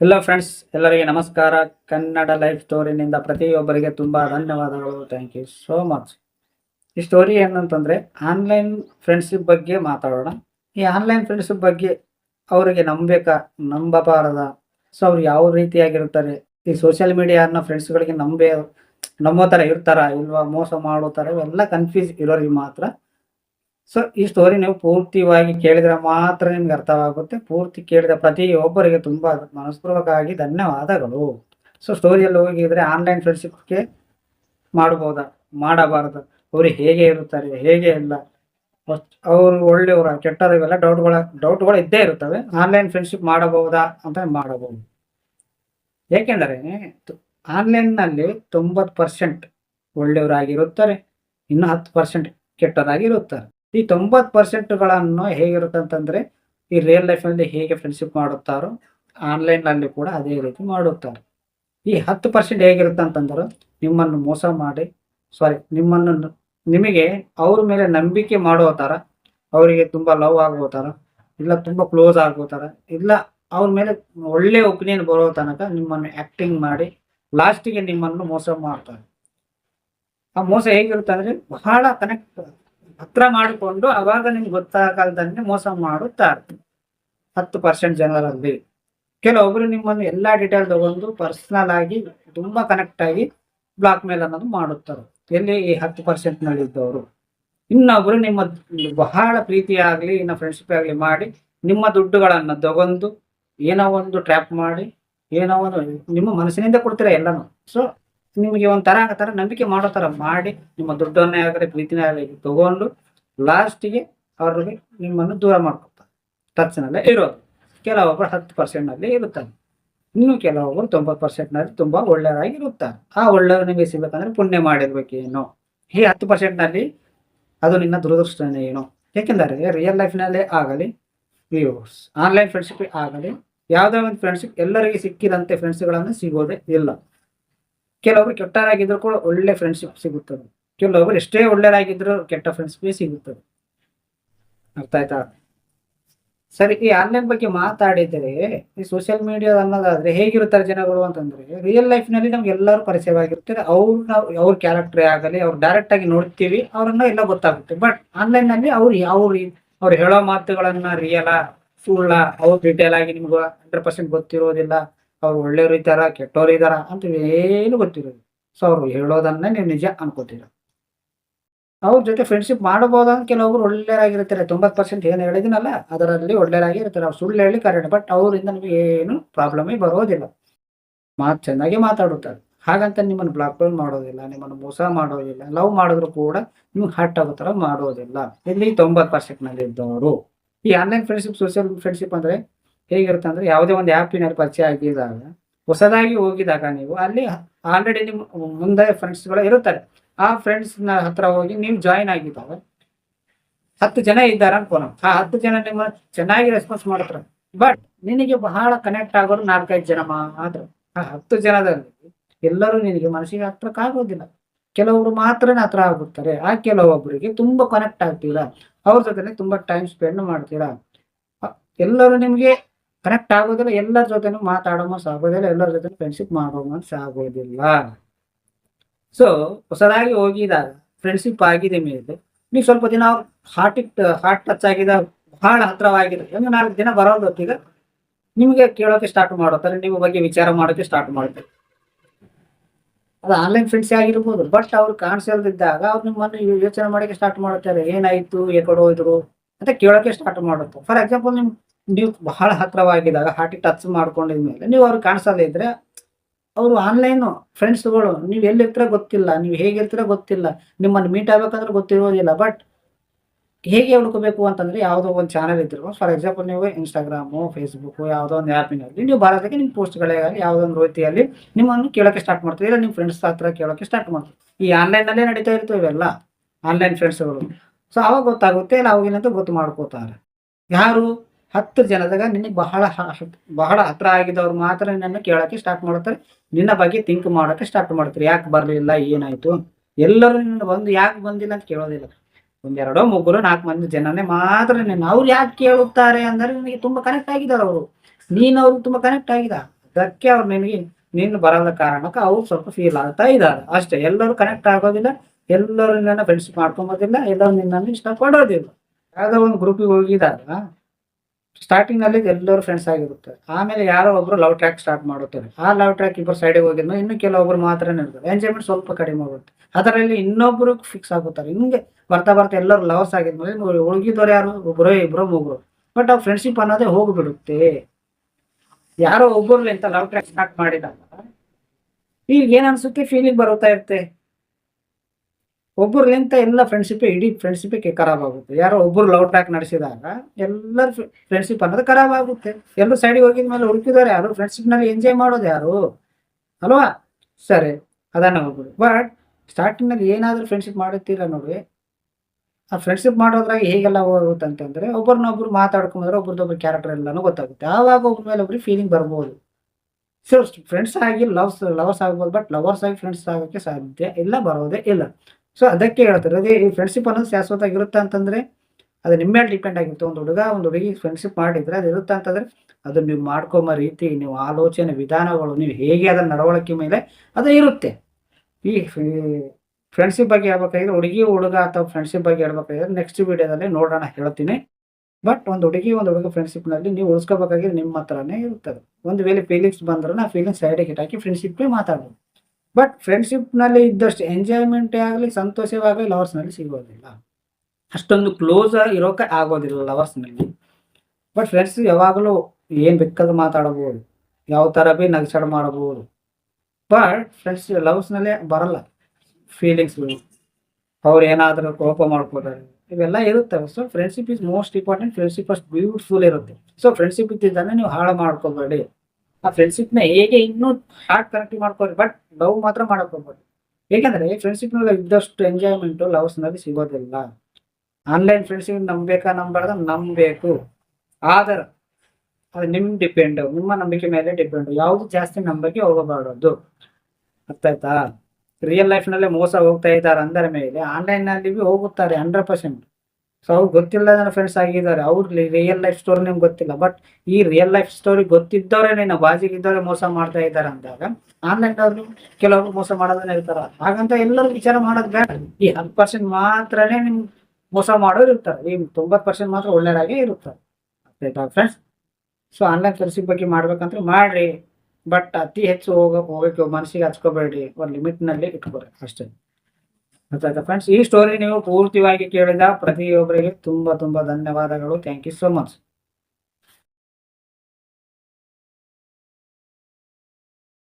Hello friends ಎಲ್ಲರಿಗೆ ನಮಸ್ಕಾರ. Kannada life ಸ್ಟೋರಿನಿಂದ ಪ್ರತಿಯೊಬ್ಬರಿಗೆ ತುಂಬ ಧನ್ಯವಾದಗಳು. ಥ್ಯಾಂಕ್ ಯು ಸೋ ಮಚ್ ಈ ಸ್ಟೋರಿ ಏನಂತಂದರೆ ಆನ್ಲೈನ್ ಫ್ರೆಂಡ್ಶಿಪ್ ಬಗ್ಗೆ ಮಾತಾಡೋಣ. ಈ ಆನ್ಲೈನ್ ಫ್ರೆಂಡ್ಶಿಪ್ ಬಗ್ಗೆ ಅವರಿಗೆ ನಂಬೇಕಾ ನಂಬಬಾರದ. ಸೊ ಅವ್ರು ಯಾವ ರೀತಿಯಾಗಿರ್ತಾರೆ? ಈ ಸೋಷಿಯಲ್ ಮೀಡಿಯಾನ ಫ್ರೆಂಡ್ಸ್ಗಳಿಗೆ ನಂಬೇ ನಂಬೋ ಥರ ಇರ್ತಾರ? ಇಲ್ವಾ? ಮೋಸ ಮಾಡೋ ಥರ ಇವೆಲ್ಲ ಕನ್ಫ್ಯೂಸ್ ಇರೋರಿಗೆ ಮಾತ್ರ ಸೊ ಈ ಸ್ಟೋರಿ ನೀವು ಪೂರ್ತಿಯಾಗಿ ಕೇಳಿದ್ರೆ ಮಾತ್ರ ನಿಮ್ಗೆ ಅರ್ಥವಾಗುತ್ತೆ. ಪೂರ್ತಿ ಕೇಳಿದ ಪ್ರತಿಯೊಬ್ಬರಿಗೆ ತುಂಬ ಮನಸ್ಪೂರ್ವಕವಾಗಿ ಧನ್ಯವಾದಗಳು. ಸೊ ಸ್ಟೋರಿಯಲ್ಲಿ ಹೋಗಿದ್ರೆ ಆನ್ಲೈನ್ ಫ್ರೆಂಡ್ಶಿಪ್ಗೆ ಮಾಡಬಹುದಾ ಮಾಡಬಾರದು. ಅವರು ಹೇಗೆ ಇರುತ್ತಾರೆ, ಹೇಗೆ ಇಲ್ಲ? ಅವರು ಒಳ್ಳೆಯವರ ಕೆಟ್ಟವರು ಇವೆಲ್ಲ ಡೌಟ್ಗಳ ಡೌಟ್ಗಳು ಇದ್ದೇ ಇರುತ್ತವೆ. ಆನ್ಲೈನ್ ಫ್ರೆಂಡ್ಶಿಪ್ ಮಾಡಬಹುದಾ ಅಂತ ಮಾಡಬಹುದು. ಏಕೆಂದರೆ ಆನ್ಲೈನ್ನಲ್ಲಿ ತೊಂಬತ್ತು ಪರ್ಸೆಂಟ್ ಒಳ್ಳೆಯವರಾಗಿರುತ್ತಾರೆ. ಇನ್ನು ಹತ್ತು ಪರ್ಸೆಂಟ್ ಕೆಟ್ಟವರಾಗಿರುತ್ತಾರೆ. ಈ ತೊಂಬತ್ತು ಪರ್ಸೆಂಟ್ಗಳನ್ನು ಹೇಗಿರುತ್ತೆ ಅಂತಂದ್ರೆ, ಈ ರಿಯಲ್ ಲೈಫಲ್ಲಿ ಹೇಗೆ ಫ್ರೆಂಡ್ಶಿಪ್ ಮಾಡುತ್ತಾರೋ ಆನ್ಲೈನ್ನಲ್ಲಿ ಕೂಡ ಅದೇ ರೀತಿ ಮಾಡುತ್ತಾರೆ. ಈ ಹತ್ತು ಪರ್ಸೆಂಟ್ ಹೇಗಿರುತ್ತೆ ಅಂತಂದ್ರೆ, ನಿಮ್ಮನ್ನು ಮೋಸ ಮಾಡಿ ಸಾರಿ ನಿಮ್ಮನ್ನು ನಿಮಗೆ ಅವ್ರ ಮೇಲೆ ನಂಬಿಕೆ ಮಾಡೋ ಥರ, ಅವರಿಗೆ ತುಂಬ ಲವ್ ಆಗೋ ಇಲ್ಲ ತುಂಬ ಕ್ಲೋಸ್ ಆಗೋ ಇಲ್ಲ ಅವ್ರ ಮೇಲೆ ಒಳ್ಳೆ ಒಪಿನಿಯನ್ ಬರೋ ತನಕ ನಿಮ್ಮನ್ನು ಆ್ಯಕ್ಟಿಂಗ್ ಮಾಡಿ ಲಾಸ್ಟಿಗೆ ನಿಮ್ಮನ್ನು ಮೋಸ ಮಾಡ್ತಾರೆ. ಆ ಮೋಸ ಹೇಗಿರುತ್ತೆ ಅಂದರೆ ಬಹಳ ಕನೆಕ್ಟ್ ಹತ್ರ ಮಾಡಿಕೊಂಡು ಅವಾಗ ನಿಮ್ಗೆ ಗೊತ್ತಾಗಲ್ದಂಗೆ ಮೋಸ ಮಾಡುತ್ತಾರೆ. ಹತ್ತು ಪರ್ಸೆಂಟ್ ಜನರಲ್ಲಿ. ಕೆಲವೊಬ್ರು ನಿಮ್ಮನ್ನು ಎಲ್ಲಾ ಡೀಟೇಲ್ ತಗೊಂಡು ಪರ್ಸನಲ್ ಆಗಿ ತುಂಬಾ ಕನೆಕ್ಟ್ ಆಗಿ ಬ್ಲಾಕ್ ಮೇಲ್ ಅನ್ನೋದು ಮಾಡುತ್ತಾರೆ. ಎಲ್ಲಿ ಈ ಹತ್ತು ಪರ್ಸೆಂಟ್ನಲ್ಲಿ ಇದ್ದವರು. ಇನ್ನೊಬ್ರು ನಿಮ್ಮ ಬಹಳ ಪ್ರೀತಿ ಆಗ್ಲಿ, ಇನ್ನ ಫ್ರೆಂಡ್ಶಿಪ್ ಆಗ್ಲಿ ಮಾಡಿ ನಿಮ್ಮ ದುಡ್ಡುಗಳನ್ನ ತಗೊಂಡು ಏನೋ ಒಂದು ಟ್ರ್ಯಾಪ್ ಮಾಡಿ, ಏನೋ ಒಂದು ನಿಮ್ಮ ಮನಸ್ಸಿನಿಂದ ಕೊಡ್ತೀರಾ ಎಲ್ಲಾನು. ಸೊ ನಿಮಗೆ ಒಂಥರ ಥರ ನಂಬಿಕೆ ಮಾಡೋ ಥರ ಮಾಡಿ ನಿಮ್ಮ ದುಡ್ಡನ್ನೇ ಆಗಲಿ, ಪ್ರೀತಿನೇ ಆಗಲಿ ತಗೊಂಡು ಲಾಸ್ಟಿಗೆ ಅವ್ರಿಗೆ ನಿಮ್ಮನ್ನು ದೂರ ಮಾಡ್ಕೊತಾರೆ ಟಚ್ನಲ್ಲೇ ಇರೋದು. ಕೆಲವೊಬ್ಬರು ಹತ್ತು ಪರ್ಸೆಂಟ್ನಲ್ಲಿ ಇರುತ್ತಾರೆ. ಇನ್ನು ಕೆಲವೊಬ್ಬರು ತೊಂಬತ್ತು ಪರ್ಸೆಂಟ್ನಲ್ಲಿ ತುಂಬ ಒಳ್ಳೆಯರಾಗಿರುತ್ತಾರೆ ಆ ಒಳ್ಳೆಯವರು ನಿಮಗೆ ಸಿಗಬೇಕಂದ್ರೆ ಪುಣ್ಯ ಮಾಡಿರ್ಬೇಕೇನೋ. ಈ ಹತ್ತು ಪರ್ಸೆಂಟ್ನಲ್ಲಿ ಅದು ನಿನ್ನ ದುರದೃಷ್ಟನೇ ಏನೋ. ಏಕೆಂದರೆ ರಿಯಲ್ ಲೈಫ್ನಲ್ಲೇ ಆಗಲಿ ನೀವು ಆನ್ಲೈನ್ ಫ್ರೆಂಡ್ಶಿಪ್ ಆಗಲಿ, ಯಾವುದೇ ಒಂದು ಫ್ರೆಂಡ್ಶಿಪ್ ಎಲ್ಲರಿಗೆ ಸಿಕ್ಕಿದಂತೆ ಫ್ರೆಂಡ್ಸ್ಗಳನ್ನು ಸಿಗೋದೇ ಇಲ್ಲ. ಕೆಲವೊಬ್ರು ಕೆಟ್ಟರಾಗಿದ್ರು ಕೂಡ ಒಳ್ಳೆ ಫ್ರೆಂಡ್ಶಿಪ್ ಸಿಗುತ್ತದೆ. ಕೆಲವೊಬ್ರು ಎಷ್ಟೇ ಒಳ್ಳೆಯರಾಗಿದ್ರು ಕೆಟ್ಟ ಫ್ರೆಂಡ್ಶಿಪ್ ಸಿಗುತ್ತದೆ. ಅರ್ಥ ಆಯ್ತಾ? ಸರಿ, ಈ ಆನ್ಲೈನ್ ಬಗ್ಗೆ ಮಾತಾಡಿದರೆ, ಈ ಸೋಷಿಯಲ್ ಮೀಡಿಯಾ ಅನ್ನೋದಾದ್ರೆ ಹೇಗಿರುತ್ತಾರೆ ಜನಗಳು ಅಂತಂದ್ರೆ ರಿಯಲ್ ಲೈಫ್ನಲ್ಲಿ ನಮ್ಗೆ ಎಲ್ಲರೂ ಪರಿಚಯವಾಗಿರ್ತಾರೆ. ಅವ್ರನ್ನ ಅವ್ರ ಕ್ಯಾರೆಕ್ಟರ್ ಆಗಲಿ, ಅವ್ರು ಡೈರೆಕ್ಟ್ ಆಗಿ ನೋಡ್ತೀವಿ, ಅವ್ರನ್ನ ಎಲ್ಲ ಗೊತ್ತಾಗುತ್ತೆ. ಬಟ್ ಆನ್ಲೈನ್ನಲ್ಲಿ ಅವ್ರು ಯಾವ ಅವ್ರು ಹೇಳೋ ಮಾತುಗಳನ್ನ ರಿಯಲಾ ಸುಳ್ಳ ಅವ್ರು ಡೀಟೇಲ್ ಆಗಿ ನಿಮ್ಗೆ ಹಂಡ್ರೆಡ್ ಪರ್ಸೆಂಟ್ ಗೊತ್ತಿರೋದಿಲ್ಲ. ಅವ್ರು ಒಳ್ಳೆಯವ್ರು ಇದ್ದಾರ, ಕೆಟ್ಟವ್ರು ಇದ್ದಾರ ಅಂತ ಏನು ಗೊತ್ತಿರೋದು ಸೊ ಅವ್ರು ಹೇಳೋದನ್ನ ನೀವು ನಿಜ ಅನ್ಕೋತೀರ? ಅವ್ರ ಜೊತೆ ಫ್ರೆಂಡ್ಶಿಪ್ ಮಾಡಬಹುದು ಅಂತ ಕೆಲವೊಬ್ರು ಒಳ್ಳೆಯರಾಗಿರ್ತಾರೆ. ತೊಂಬತ್ತು ಪರ್ಸೆಂಟ್ ಏನು ಹೇಳಿದಿನಲ್ಲ, ಅದರಲ್ಲಿ ಒಳ್ಳೆಯರಾಗಿ ಇರ್ತಾರೆ. ಅವ್ರು ಸುಳ್ಳು ಹೇಳಿ ಕರೆಕ್ಟ್ ಬಟ್ ಅವರಿಂದ ನಿಮಗೆ ಏನು ಪ್ರಾಬ್ಲಮೇ ಬರೋದಿಲ್ಲ. ಮಾತು ಚೆನ್ನಾಗಿ ಮಾತಾಡುತ್ತಾರೆ. ಹಾಗಂತ ನಿಮ್ಮನ್ನು ಬ್ಲಾಕ್ ಮಾಡೋದಿಲ್ಲ, ನಿಮ್ಮನ್ನು ಮೋಸ ಮಾಡೋದಿಲ್ಲ. ಲವ್ ಮಾಡಿದ್ರು ಕೂಡ ನಿಮ್ಗೆ ಹಟ್ ಆಗೋ ಥರ ಮಾಡೋದಿಲ್ಲ. ಇಲ್ಲಿ ತೊಂಬತ್ತು ಪರ್ಸೆಂಟ್ನಲ್ಲಿ ಇದ್ದವರು ಈ ಆನ್ಲೈನ್ ಫ್ರೆಂಡ್ಶಿಪ್ ಸೋಷಿಯಲ್ ಫ್ರೆಂಡ್ಶಿಪ್ ಅಂದರೆ ಹೇಗಿರುತ್ತೆ ಅಂದ್ರೆ ಯಾವುದೇ ಒಂದು ಆ್ಯಪಿನಲ್ಲಿ ಪರಿಚಯ ಆಗಿದಾಗ ಹೊಸದಾಗಿ ಹೋಗಿದಾಗ ನೀವು ಅಲ್ಲಿ ಆಲ್ರೆಡಿ ನಿಮ್ಮ ಮುಂದೆ ಫ್ರೆಂಡ್ಸ್ಗಳು ಇರುತ್ತಾರೆ. ಆ ಫ್ರೆಂಡ್ಸ್ನ ಹತ್ರ ಹೋಗಿ ನೀವು ಜಾಯಿನ್ ಆಗಿದ್ದಾವೆ ಹತ್ತು ಜನ ಇದ್ದಾರೆ ಅನ್ಕೋಣ ಆ ಹತ್ತು ಜನ ನಿಮ್ಮ ಚೆನ್ನಾಗಿ ರೆಸ್ಪಾನ್ಸ್ ಮಾಡ್ತಾರೆ ಬಟ್ ನಿನಗೆ ಬಹಳ ಕನೆಕ್ಟ್ ಆಗೋರು ನಾಲ್ಕೈದು ಜನ ಮಾತ್ರ. ಆ ಹತ್ತು ಜನದಲ್ಲಿ ಎಲ್ಲರೂ ನಿನಗೆ ಮನಸ್ಸಿಗೆ ಹತ್ರಕ್ಕಾಗೋದಿಲ್ಲ ಕೆಲವರು ಮಾತ್ರ ಹತ್ರ ಆಗುತ್ತಾರೆ. ಆ ಕೆಲವೊಬ್ಬರಿಗೆ ತುಂಬಾ ಕನೆಕ್ಟ್ ಆಗ್ತೀರಾ? ಅವ್ರ ಜೊತೆ ತುಂಬಾ ಟೈಮ್ ಸ್ಪೆಂಡ್ ಮಾಡ್ತೀರಾ? ಎಲ್ಲರೂ ನಿಮಗೆ ಕನೆಕ್ಟ್ ಆಗೋದಿಲ್ಲ, ಎಲ್ಲರ ಜೊತೆನೂ ಮಾತಾಡೋಮ, ಸಾಗೋದಿಲ್ಲ, ಎಲ್ಲರ ಜೊತೆ ಫ್ರೆಂಡ್ಶಿಪ್ ಮಾಡೋ ಮನಸ್ಸು ಆಗೋದಿಲ್ಲ ಸೊ ಹೊಸದಾಗಿ ಹೋಗಿದಾಗ ಫ್ರೆಂಡ್ಶಿಪ್ ಆಗಿದೆ ಮೇಲೆ, ನೀವು ಸ್ವಲ್ಪ ದಿನ ಹಾರ್ಟ್ ಇಟ್ ಹಾರ್ಟ್ ಟಚ್ ಆಗಿದ, ಬಹಳ ಹತ್ರವಾಗಿದೆ. ಒಂದು ನಾಲ್ಕು ದಿನ ಬರೋದು ಹೊತ್ತಿಗೆ ನಿಮಗೆ ಕೇಳೋಕೆ ಸ್ಟಾರ್ಟ್ ಮಾಡುತ್ತಾರೆ ನಿಮ್ಮ ಬಗ್ಗೆ ವಿಚಾರ ಮಾಡೋಕೆ ಸ್ಟಾರ್ಟ್ ಮಾಡುತ್ತೆ. ಅದು ಆನ್ಲೈನ್ ಫ್ರೆಂಡ್ಸ್ ಆಗಿರ್ಬೋದು ಬಟ್ ಅವ್ರು ಕಾಣಿಸಲ್ದಿದ್ದಾಗ ಅವ್ರು ನಿಮ್ಮನ್ನು ಯೋಚನೆ ಮಾಡೋಕೆ ಸ್ಟಾರ್ಟ್ ಮಾಡುತ್ತಾರೆ, ಏನಾಯ್ತು, ಎಕಡೆ ಹೋದ್ರು ಅಂತ ಕೇಳೋಕೆ ಸ್ಟಾರ್ಟ್ ಮಾಡುತ್ತೆ. ಫಾರ್ ಎಕ್ಸಾಂಪಲ್ ನಿಮ್ ನೀವು ಬಹಳ ಹತ್ರವಾಗಿದ್ದಾಗ ಹಾರ್ಟಿಗೆ ಟಚ್ ಮಾಡ್ಕೊಂಡಿದ ಮೇಲೆ ನೀವು ಅವ್ರು ಕಾಣಿಸಲ್ಲ ಇದ್ರೆ ಅವರು ಆನ್ಲೈನು ಫ್ರೆಂಡ್ಸ್ಗಳು ನೀವು ಎಲ್ಲಿರ್ತೀರ ಗೊತ್ತಿಲ್ಲ, ನೀವು ಹೇಗಿರ್ತೀರ ಗೊತ್ತಿಲ್ಲ, ನಿಮ್ಮನ್ನು ಮೀಟ್ ಆಗಬೇಕಂದ್ರೆ ಗೊತ್ತಿರೋದಿಲ್ಲ ಬಟ್ ಹೇಗೆ ಹುಡ್ಕೋಬೇಕು ಅಂತಂದ್ರೆ ಯಾವುದೋ ಒಂದು ಚಾನಲ್ ಇದ್ದಿರೋ ಫಾರ್ ಎಕ್ಸಾಂಪಲ್ ನೀವು ಇನ್ಸ್ಟಾಗ್ರಾಮು ಫೇಸ್ಬುಕ್ ಯಾವುದೋ ಒಂದು ಆ್ಯಪಿನಲ್ಲಿ ನೀವು ಭಾರತಕ್ಕೆ ನಿಮ್ಮ ಪೋಸ್ಟ್ಗಳೇ ಆಗಲಿ, ಯಾವುದೋ ಒಂದು ರೀತಿಯಲ್ಲಿ ನಿಮ್ಮನ್ನು ಕೇಳೋಕ್ಕೆ ಸ್ಟಾರ್ಟ್ ಮಾಡ್ತೀವಿ ಇಲ್ಲ ನಿಮ್ಮ ಫ್ರೆಂಡ್ಸ್ ಹತ್ರ ಕೇಳೋಕ್ಕೆ ಸ್ಟಾರ್ಟ್ ಮಾಡ್ತೀವಿ ಈ ಆನ್ಲೈನಲ್ಲೇ ನಡೀತಾ ಇರ್ತವೆ ಇವೆಲ್ಲ ಆನ್ಲೈನ್ ಫ್ರೆಂಡ್ಸ್ಗಳು ಸೊ ಅವಾಗ ಗೊತ್ತಾಗುತ್ತೆ, ಇಲ್ಲ ಅವಾಗಿನಂತ ಗೊತ್ತು ಮಾಡ್ಕೋತಾರೆ. ಯಾರು? ಹತ್ತು ಜನದಾಗ ನಿನಗೆ ಬಹಳ ಬಹಳ ಹತ್ರ ಆಗಿದ್ದವ್ರು ಮಾತ್ರ ನಿನ್ನ ಕೇಳೋಕೆ ಸ್ಟಾರ್ಟ್ ಮಾಡ್ತಾರೆ. ನಿನ್ನ ಬಗ್ಗೆ ಥಿಂಕ್ ಮಾಡೋಕೆ ಸ್ಟಾರ್ಟ್ ಮಾಡ್ತಾರೆ. ಯಾಕೆ ಬರಲಿಲ್ಲ, ಏನಾಯ್ತು? ಎಲ್ಲರೂ ನಿನ್ನ ಬಂದು ಯಾಕೆ ಬಂದಿಲ್ಲ ಅಂತ ಕೇಳೋದಿಲ್ಲ. ಒಂದೆರಡೋ ಮೂಗರು ನಾಲ್ಕು ಮಂದಿ ಜನನೇ ಮಾತ್ರ ನಿನ್ನ ಅವ್ರು ಯಾಕೆ ಕೇಳುತ್ತಾರೆ ಅಂದರೆ ನಿನಗೆ ತುಂಬ ಕನೆಕ್ಟ್ ಆಗಿದ್ದಾರೆ ಅವರು. ನೀನು ಅವ್ರಿಗೆ ತುಂಬಾ ಕನೆಕ್ಟ್ ಆಗಿದ ಅದಕ್ಕೆ ಅವ್ರು ನಿನಗೆ ನೀನು ಬರದ ಕಾರಣಕ್ಕೆ ಅವ್ರು ಸ್ವಲ್ಪ ಫೀಲ್ ಆಗ್ತಾ ಇದ್ದಾರೆ. ಅಷ್ಟೇ, ಎಲ್ಲರೂ ಕನೆಕ್ಟ್ ಆಗೋದಿಲ್ಲ. ಎಲ್ಲರೂ ನಿನ್ನ ಫ್ರೆಂಡ್ಶಿಪ್ ಮಾಡ್ಕೊಂಬೋದಿಲ್ಲ. ಎಲ್ಲರೂ ನಿನ್ನನ್ನು ಇಷ್ಟಪಡೋದಿಲ್ಲ. ಯಾವುದೋ ಒಂದು ಗ್ರೂಪಿಗೆ ಹೋಗಿದಾಗ ಸ್ಟಾರ್ಟಿಂಗ್ನಲ್ಲಿ ಎಲ್ಲರೂ ಫ್ರೆಂಡ್ಸ್ ಆಗಿರುತ್ತೆ. ಆಮೇಲೆ ಯಾರೋ ಒಬ್ರು ಲವ್ ಟ್ರ್ಯಾಕ್ ಸ್ಟಾರ್ಟ್ ಮಾಡುತ್ತಾರೆ. ಆ ಲವ್ ಟ್ರ್ಯಾಕ್ ಇಬ್ಬರು ಸೈಡಿಗೆ ಹೋಗಿದ್ಮೇಲೆ ಇನ್ನು ಕೆಲವೊಬ್ರು ಮಾತ್ರ ಇರ್ತಾರೆ. ಎಂಜಾಯ್ಮೆಂಟ್ ಸ್ವಲ್ಪ ಕಡಿಮೆ ಆಗುತ್ತೆ. ಅದರಲ್ಲಿ ಇನ್ನೊಬ್ರು ಫಿಕ್ಸ್ ಆಗುತ್ತಾರೆ. ಹಿಂಗೆ ಬರ್ತಾ ಬರ್ತಾ ಎಲ್ಲರೂ ಲವರ್ಸ್ ಆಗಿದ್ಮೇಲೆ ಉಳ್ಗಿದವ್ರು ಯಾರು? ಒಬ್ಬರು ಇಬ್ಬರೋ ಮೂಗರು. ಬಟ್ ಆ ಫ್ರೆಂಡ್ಶಿಪ್ ಅನ್ನೋದೇ ಹೋಗ್ಬಿಡುತ್ತೆ. ಯಾರೋ ಒಬ್ಬರು ಅಂತ ಲವ್ ಟ್ರ್ಯಾಕ್ ಸ್ಟಾರ್ಟ್ ಮಾಡಿದಾಗ, ಈಗ ಏನ್ ಅನ್ಸುತ್ತೆ? ಫೀಲಿಂಗ್ ಬರುತ್ತಾ ಇರುತ್ತೆ? ಒಬ್ಬರ್ಲಿಂತ ಎಲ್ಲ ಫ್ರೆಂಡ್ಶಿಪ್ ಇಡೀ ಫ್ರೆಂಡ್ಶಿಪ್ ಖರಾಬ್ ಆಗುತ್ತೆ. ಯಾರೋ ಒಬ್ಬರು ಲವ್ ಟ್ರ್ಯಾಕ್ ನಡೆಸಿದಾಗ ಎಲ್ಲರ ಫ್ರೆಂಡ್ಶಿಪ್ ಅನ್ನೋದು ಖರಾಬ್ ಆಗುತ್ತೆ. ಎಲ್ಲರೂ ಸೈಡಿಗೆ ಹೋಗಿದ್ಮೇಲೆ ಹುಡುಕಿದಾರೆ ಯಾರು ಫ್ರೆಂಡ್ಶಿಪ್ನಲ್ಲಿ ಎಂಜಾಯ್ ಮಾಡೋದು ಯಾರು? ಅಲ್ವಾ? ಸರಿ, ಅದನ್ನ ಹೋಗ್ಬಿಡು. ಬಟ್ ಸ್ಟಾರ್ಟಿಂಗ್ ಏನಾದರೂ ಫ್ರೆಂಡ್ಶಿಪ್ ಮಾಡುತ್ತೀರಾ ನೋಡಿ. ಆ ಫ್ರೆಂಡ್ಶಿಪ್ ಮಾಡೋದ್ರಾಗ ಹೇಗೆಲ್ಲ ಹೋಗುತ್ತೆ ಅಂತಂದ್ರೆ ಒಬ್ಬರನ್ನೊಬ್ರು ಮಾತಾಡ್ಕೊಂಡ್ರೆ ಒಬ್ರದ್ದೊಬ್ರು ಕ್ಯಾರೆಕ್ಟರ್ ಎಲ್ಲಾನು ಗೊತ್ತಾಗುತ್ತೆ. ಆವಾಗ ಒಬ್ಬರ ಮೇಲೆ ಒಬ್ರಿಗೆ ಫೀಲಿಂಗ್ ಬರ್ಬೋದು. ಸೊ ಫ್ರೆಂಡ್ಸ್ ಆಗಿ ಲವ್ಸ್ ಲವರ್ಸ್ ಆಗ್ಬೋದು ಬಟ್ ಲವರ್ಸ್ ಆಗಿ ಫ್ರೆಂಡ್ಸ್ ಆಗೋಕ್ಕೆ ಸಾಧ್ಯ ಇಲ್ಲ, ಬರೋದೇ ಇಲ್ಲ. ಸೊ ಅದಕ್ಕೆ ಹೇಳ್ತಾರೆ, ಅದೇ ಈ ಫ್ರೆಂಡ್ಶಿಪ್ ಅನ್ನೋದು ಶಾಶ್ವತ ಆಗಿರುತ್ತಾ ಅಂತಂದ್ರೆ ಅದು ನಿಮ್ಮ ಮೇಲೆ ಡಿಪೆಂಡ್ ಆಗಿರುತ್ತೆ. ಒಂದು ಹುಡುಗ, ಒಂದು ಹುಡುಗಿ ಫ್ರೆಂಡ್ಶಿಪ್ ಮಾಡಿದ್ರೆ ಅದು ಇರುತ್ತೆ ಅಂತಂದ್ರೆ ಅದು ನೀವು ಮಾಡ್ಕೊಂಬ ರೀತಿ, ನೀವು ಆಲೋಚನೆ ವಿಧಾನಗಳು, ನೀವು ಹೇಗೆ ಅದರ ನಡವಳಿಕೆ ಮೇಲೆ ಅದು ಇರುತ್ತೆ. ಈ ಫ್ರೆಂಡ್ಶಿಪ್ ಬಗ್ಗೆ ಹೇಳ್ಬೇಕಾಗಿದ್ರೆ ಹುಡುಗಿ, ಹುಡುಗ ಅಥವಾ ಫ್ರೆಂಡ್ಶಿಪ್ ಬಗ್ಗೆ ಹೇಳ್ಬೇಕಾಗಿದ್ರೆ ನೆಕ್ಸ್ಟ್ ವಿಡಿಯೋದಲ್ಲಿ ನೋಡೋಣ, ಹೇಳ್ತೀನಿ. ಬಟ್ ಒಂದು ಹುಡುಗಿ, ಒಂದು ಹುಡುಗ ಫ್ರೆಂಡ್ಶಿಪ್ನಲ್ಲಿ ನೀವು ಉಳಿಸ್ಕೋಬೇಕಾಗಿದ್ರೆ ನಿಮ್ಮ ಹತ್ರನೇ ಇರ್ತದೆ. ಒಂದು ವೇಳೆ ಫೀಲಿಂಗ್ಸ್ ಬಂದ್ರೆ ಆ ಫೀಲಿಂಗ್ಸ್ ಸೈಡಿಗೆ ಇಟ್ಟಾಕಿ ಫ್ರೆಂಡ್ಶಿಪ್ಪೇ ಮಾತಾಡೋದು ಬಟ್ ಫ್ರೆಂಡ್ಶಿಪ್ನಲ್ಲಿ ಇದ್ದಷ್ಟು ಎಂಜಾಯ್ಮೆಂಟೇ ಆಗಲಿ ಸಂತೋಷವಾಗಲಿ ಲವರ್ಸ್ನಲ್ಲಿ ಸಿಗೋದಿಲ್ಲ. ಅಷ್ಟೊಂದು ಕ್ಲೋಸ್ ಇರೋಕೆ ಆಗೋದಿಲ್ಲ ಲವರ್ಸ್ನಲ್ಲಿ ಬಟ್ ಫ್ರೆಂಡ್ಸ್ ಯಾವಾಗಲೂ ಏನು ಬೇಕಾದ್ರೂ ಮಾತಾಡಬಹುದು ಯಾವ ಥರ ಭೀ ನಗ್ಸಾಡ್ ಮಾಡಬಹುದು ಬಟ್ ಫ್ರೆಂಡ್ಸ್ ಲವ್ಸ್ನಲ್ಲೇ ಬರಲ್ಲ. ಫೀಲಿಂಗ್ಸ್ಗಳು ಅವ್ರು ಏನಾದರೂ ಕೋಪ ಮಾಡ್ಕೋತಾರೆ. ಇವೆಲ್ಲ ಇರುತ್ತೆ. So friendship is most important friendship ಅಷ್ಟು ಬ್ಯೂಟಿಫುಲ್ ಇರುತ್ತೆ. ಸೊ ಫ್ರೆಂಡ್ಶಿಪ್ ಇದ್ದಿದ್ದಾನೆ ನೀವು ಹಾಳು ಮಾಡ್ಕೋಬೇಡಿ. ಆ ಫ್ರೆಂಡ್ಶಿಪ್ನ ಹೇಗೆ ಇನ್ನೂ ಹಾರ್ಟ್ ಕನೆಕ್ಟ್ ಮಾಡ್ಕೋರಿ ಬಟ್ ಲವ್ ಮಾತ್ರ ಮಾಡಕ್ ಏಕೆಂದ್ರೆ ಫ್ರೆಂಡ್ಶಿಪ್ನಲ್ಲಿ ಇದ್ದಷ್ಟು ಲವ್ಸ್ನಲ್ಲಿ ಸಿಗೋದಿಲ್ಲ. ಆನ್ಲೈನ್ ಫ್ರೆಂಡ್ಶಿಪ್ ನಂಬೇಕಾ ನಂಬಾರ್ದ ನಂಬಬೇಕು ಆದರ ಅದು ನಿಮ್ ಡಿಪೆಂಡ್ ನಿಮ್ಮ ನಂಬಿಕೆ ಮೇಲೆ ಡಿಪೆಂಡ್ ಯಾವುದು ಜಾಸ್ತಿ ನಂಬಿಕೆ ಹೋಗಬಾರದು. ಅರ್ಥ ರಿಯಲ್ ಲೈಫ್ನಲ್ಲೇ ಮೋಸ ಹೋಗ್ತಾ ಇದ್ದಾರೆ ಅಂದರ ಮೇಲೆ ಆನ್ಲೈನ್ನಲ್ಲಿ ಹೋಗುತ್ತಾರೆ ಹಂಡ್ರೆಡ್ ಪರ್ಸೆಂಟ್ ಸೊ ಅವ್ರು ಜನ ಫ್ರೆಂಡ್ಸ್ ಆಗಿದ್ದಾರೆ. ಅವ್ರ ರಿಯಲ್ ಲೈಫ್ ಸ್ಟೋರಿ ನಿಮ್ಗೆ ಗೊತ್ತಿಲ್ಲ. ಬಟ್ ಈ ರಿಯಲ್ ಲೈಫ್ ಸ್ಟೋರಿ ಗೊತ್ತಿದ್ದವರೇ ನಾವು ಬಾಜಿಗಿದ್ದವರೇ ಮೋಸ ಮಾಡ್ತಾ ಇದ್ದಾರೆ ಅಂದಾಗ ಆನ್ಲೈನ್ ಅವ್ರು ಕೆಲವರು ಮೋಸ ಮಾಡೋದನ್ನ ಇರ್ತಾರ ಹಾಗಂತ ಎಲ್ಲರೂ ವಿಚಾರ ಮಾಡೋದು ಬೇಡ. ಈ ಹತ್ತು ಪರ್ಸೆಂಟ್ ಮಾತ್ರನೇ ನಿಮ್ ಮೋಸ ಮಾಡೋರು ಇರ್ತಾರೆ. ಈ ತೊಂಬತ್ತು ಪರ್ಸೆಂಟ್ ಮಾತ್ರ ಒಳ್ಳೆಯದಾಗೇ ಇರುತ್ತಾರೆ. ಆಯ್ತಾ ಫ್ರೆಂಡ್ಸ್ ಸೊ ಆನ್ಲೈನ್ ಸರ್ವಿಸ್ ಬಗ್ಗೆ ಮಾಡ್ಬೇಕಂದ್ರೆ ಮಾಡ್ರಿ. ಬಟ್ ಅತಿ ಹೆಚ್ಚು ಹೋಗ ಹೋಗಕ್ಕೆ ಮನಸ್ಸಿಗೆ ಹಚ್ಕೋಬೇಡಿ ಒಂದು ಲಿಮಿಟ್ನಲ್ಲಿ ಇಟ್ಕೋರಿ. ಅಷ್ಟೇ. ಗೊತ್ತಾಯ್ತಾ ಫ್ರೆಂಡ್ಸ್ ಈ ಸ್ಟೋರಿ ನೀವು ಪೂರ್ತಿಯಾಗಿ ಕೇಳಿದ ಪ್ರತಿಯೊಬ್ಬರಿಗೆ ತುಂಬಾ ತುಂಬಾ ಧನ್ಯವಾದಗಳು. Thank you so much